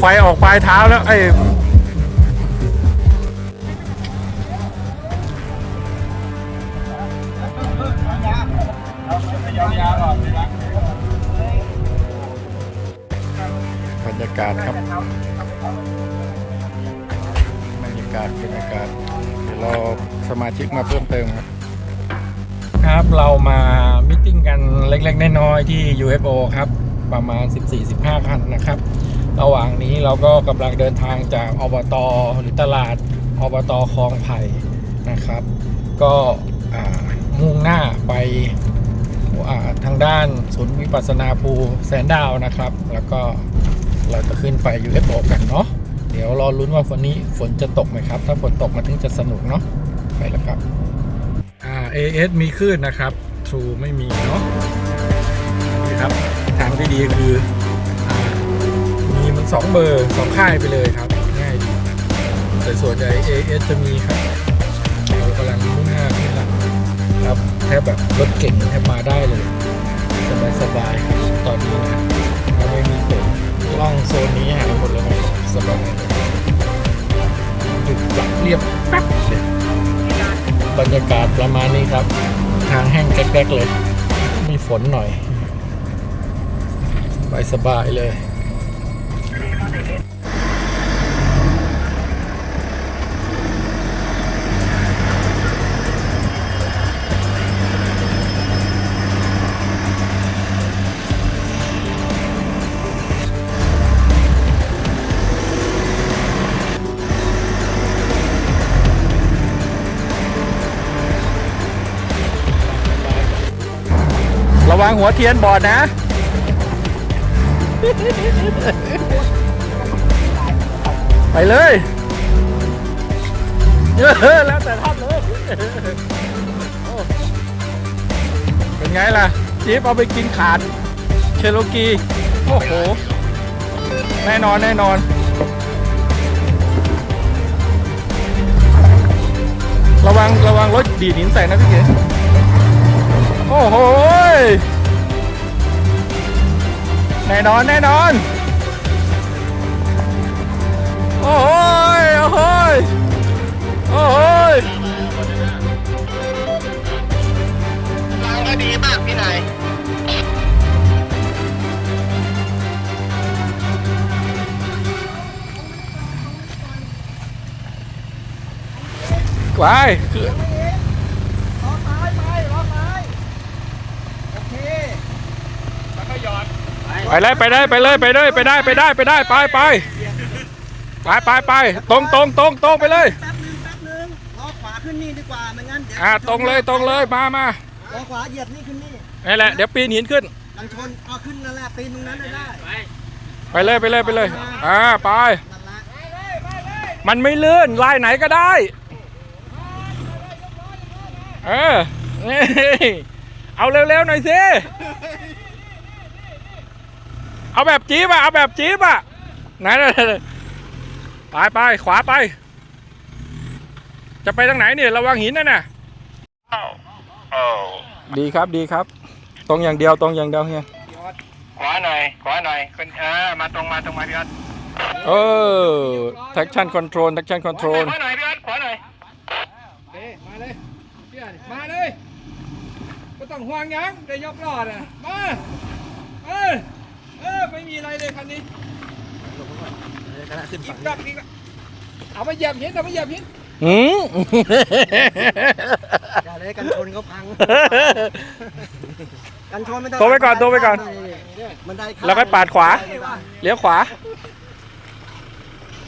ไฟออกปลายเท้าแล้วไอ้บรรยากาศครับบรรยากาศบรรยากาศเดี๋ยวเรอสมาชิกมาเพิ่มเติมครับครับเรามามิ팅กันเล็กๆน้อยๆที่ UFO ครับประมาณ 14-15คันนะครับ ระหว่างนี้เราก็กำลังเดินทางจากอบตหรือตลาดอบตคลองไผ่นะครับ ก็มุ่งหน้าไปอ่าทางด้านศูนย์วิปัสสนาภูแสนดาวนะครับ แล้วก็เราจะขึ้นไป UFO กันเนาะเดี๋ยวรอลุ้นว่าวันนี้ฝนจะตกไหมครับ ถ้าฝนตกมันถึงจะสนุกเนาะไปแล้วครับอ่า AS มีคลื่นนะครับ True ไม่มีเนาะนี่ครับ ทางที่ดีคือ 2 เบอร์2ค่ายไปเลยครับ ง่ายแต่ส่วนใหญ่ AS จะมีครับเรากำลังมุ่งหน้าที่หลักครับแทบแบบรถเก่งแทบมาได้เลยสบายสบายตอนนี้นะไม่มีฝนกล้องโซนนี้หายหมดเลยสบายจุดหลักเรียบปั๊บบรรยากาศประมาณนี้ครับ ทางแห้งแก๊กๆเลย มีฝนหน่อย สบายสบายเลย ระวังหัวเทียนบอดนะ ไปเลยเยออแล้วแต่ท่านเลยเป็นไงล่ะจี๊บเอาไปกินขาดเชโลกี โอ้โห แน่นอนแน่นอน ระวังระวังรถดีดหินใส่นะพี่เก๋โอ้โห แน่นอนแน่นอน อ้โหยโอ้โหยโอ้โหยทางก็ดีมากพี่นายกวายคือล้อซ้ายไปล้อซ้ายโอเคไปเลยไปเลยไปเลยไปเลยไปได้ไปได้ไปได้ไปไป ไปไปไปตรงตรงตรงตรงไปเลยแป๊บนึงแป๊บนึงล้อขวาขึ้นนี่ดีกว่าไม่งั้นเดี๋ยวอ่าตรงเลยตรงเลยมามาล้อขวาเหยียบนี่ขึ้นนี่นี่แหละเดี๋ยวปีนหินขึ้นกันชนเอาขึ้นนั่นแหละปีนตรงนั้นน่ะได้ไปเลยไปเลยไปเลยอ่าไปนั่นละมันไม่เลื่อนลายไหนก็ได้เออนี่เอาเร็วๆหน่อยสิเอาแบบจี๊บอะเอาแบบจี๊บอะไหนๆ ไปไปขวาไป จะไปทางไหนเนี่ยระวังหินนั่นน่ะดีครับดีครับ ตรงอย่างเดียวตรงอย่างเดียวเฮียขวาหน่อยขวาหน่อยขึ้นเออมาตรงมาตรงมาพี่ออดเออ traction control traction ข control วาหน่อยพี่ออดขวาหน่อยมาเลยเชื่อดิมาเลยไม่ต้องห่วงหยังได้ยกรอดอะมาเออเออไม่มีอะไรเลยคันนี้ อีกรอบอีกรอบเอามาเหยียบหินเอามาเหยียบหินหืม อย่าเลยกันชนเขาพัง กันชนไม่ต้องโทรไปก่อนโทรไปก่อน มันได้แล้วก็ปาดขวา เลี้ยวขวา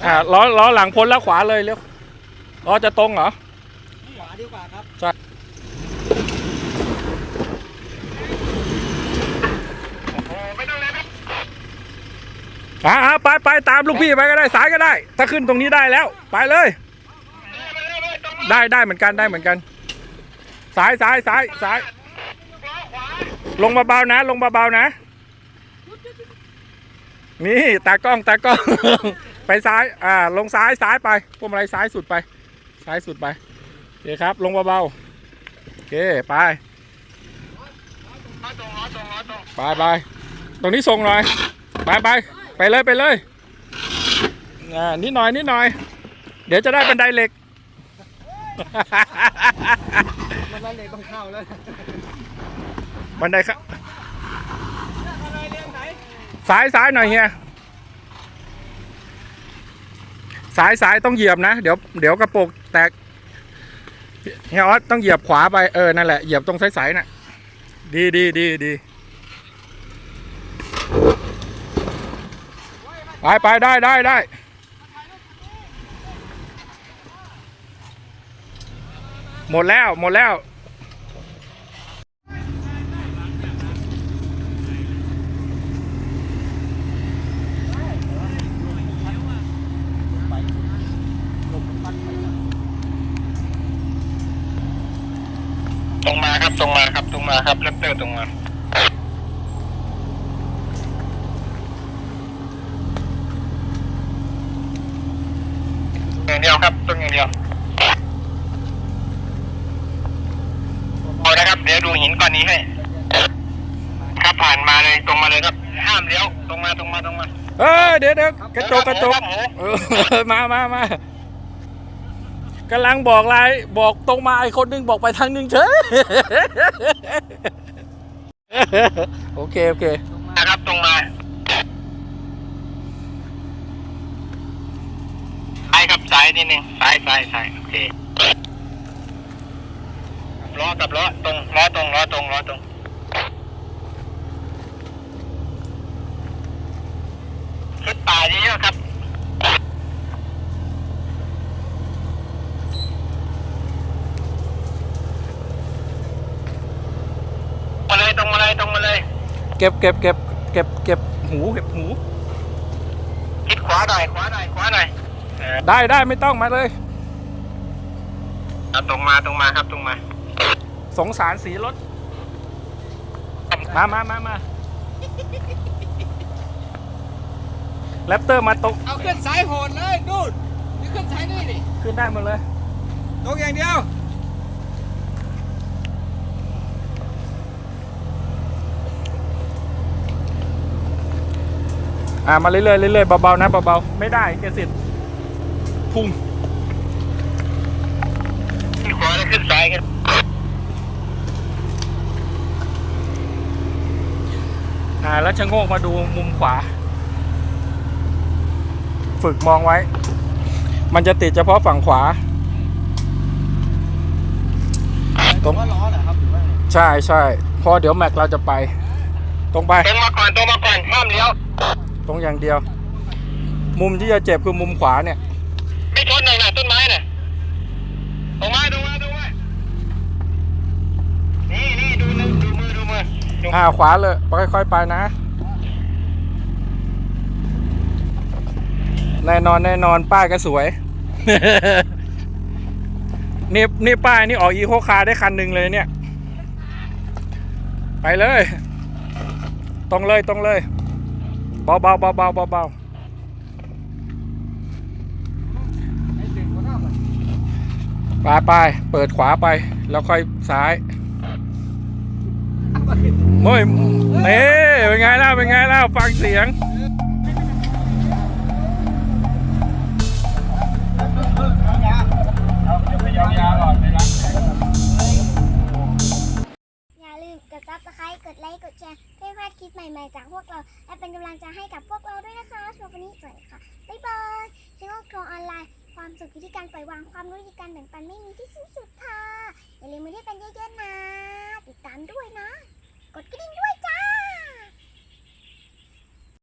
อ่าล้อล้อหลังพ้นแล้วขวาเลยเลี้ยวล้อจะตรงเหรอ ขวาดีกว่าครับ อ่าไปไปตามลูกพี่ไปก็ได้สายก็ได้ ถ้าขึ้นตรงนี้ได้แล้ว ไปเลย ได้ได้เหมือนกันได้เหมือนกัน สายสายสายสายลงเบาๆนะ ลงเบาๆนะ นี่ตากล้องตากล้อง ไปซ้ายอ่า ลงซ้ายซ้ายไปพวกอะไรซ้ายสุดไป ซ้ายสุดไปโอเคครับ ลงเบาๆโอเคไปไปไปตรงนี้ส่งหน่อยไปไป ไปเลยไปเลยอ่านิดหน่อยนิดหน่อย เดี๋ยวจะได้บันไดเหล็กมันละเลยต้องเข้าแล้วบันไดครับอะไรเรียงไหนซ้ายซ้ายหน่อยเฮียซ้ายซ้ายต้องเหยียบนะเดี๋ยวเดี๋ยวกระโปรงแตกเฮียออสต้องเหยียบขวาไปเออนั่นแหละเหยียบตรงซ้ายซ้ายน่ะ ดีดีดีดี ไปไปได้ได้ได้หมดแล้วหมดแล้วตรงมาครับตรงมาครับตรงมาครับเลปเตอร์ตรงมา อย่างเดียวครับตรงอย่างเดียวเอานะครับ เดี๋ยวดูหินก้อนนี้ให้ ครับผ่านมาเลยตรงมาเลยครับ ห้ามเลี้ยวตรงมาตรงมาตรงมา เออเดี๋ยวเดี๋ยวกระจกกระจกเออมามามากำลังบอกไลน์บอกตรงมาไอ้คนหนึงบอกไปทางหนึงเฉยโอเค โอเคนะครับตรงมาซ้ายครับซ้าย นิดนึงซ้ายซ้ายซ้ายโอเคล้อกับล้อตรงล้อตรงล้อตรงล้อตรงขึ้นป่าเยอะๆครับมาเลยตรงมาเลยตรงมาเลย เก็บเก็บเก็บเก็บเก็บหูเก็บหูคิดขวาหน่อยขวาหน่อยขวาหน่อย ได้ได้ไม่ต้องมาเลยตรงมาตรงมาครับตรงมา สงสารสีรถ มามามามาแรปเตอร์มาตก เอาขึ้นสายโหดเลยดูดนี่ขึ้นสายนี่ดิขึ้นได้หมดเลยตรงอย่างเดียว อ่ามาเรื่อยๆเรื่อยๆเบาๆนะเบาๆไม่ได้เกสิทธิ์ พุ่งขึ้นขวาแล้วขึ้นซ้ายครับอ่าแล้วชะโงกมาดูมุมขวา ฝึกมองไว้ มันจะติดเฉพาะฝั่งขวา ตรงว่าล้อเหรอครับหรือว่าไงใช่ใช่เพอเดี๋ยวแม็กเราจะไป ตรงไป ตรงมาก่อนตรงมาก่อนห้ามเลี้ยว ตรงอย่างเดียว มุมที่จะเจ็บคือมุมขวาเนี่ย ไม่ชนหน่อยนะต้นไม้น่ะตรงมาตรงมาตรงมานี่นี่ดูนึงดูมือดูมือดูอ่าขวาเลยค่อยๆไปนะ แน่นอนแน่นอนป้ายก็สวย นี่นี่ป้ายนี่ออกอีโคคาร์ได้คันหนึ่งเลยเนี่ย ไปเลย ตรงเลยตรงเลยเบาเบาเบาเบาเบาเบา ไอ้ดึงคนหน้ามัน ไปไปเปิดขวาไป แล้วค่อยซ้ายโอ้ยเน่เป็นไงล่ะเป็นไงล่ะฟังเสียงอย่าลืมกดซับสไครต์กดไลค์กดแชร์เพื่อพลาดคลิปใหม่ๆจากพวกเรา และเป็นกำลังใจให้กับพวกเราด้วยนะคะสำหรับวันนี้สวัสดีค่ะ บ๊ายบายช่องครัวออนไลน์ ความสุขยู่ที่การปล่อยวางความรู้อยู่ที่การแบ่งปันไม่มีที่สิ้นสุดค่ะอย่าลืมมาเรียกกันเยอะๆนะ ติดตามด้วยนะ กดกระดิ่งด้วยจ้ะ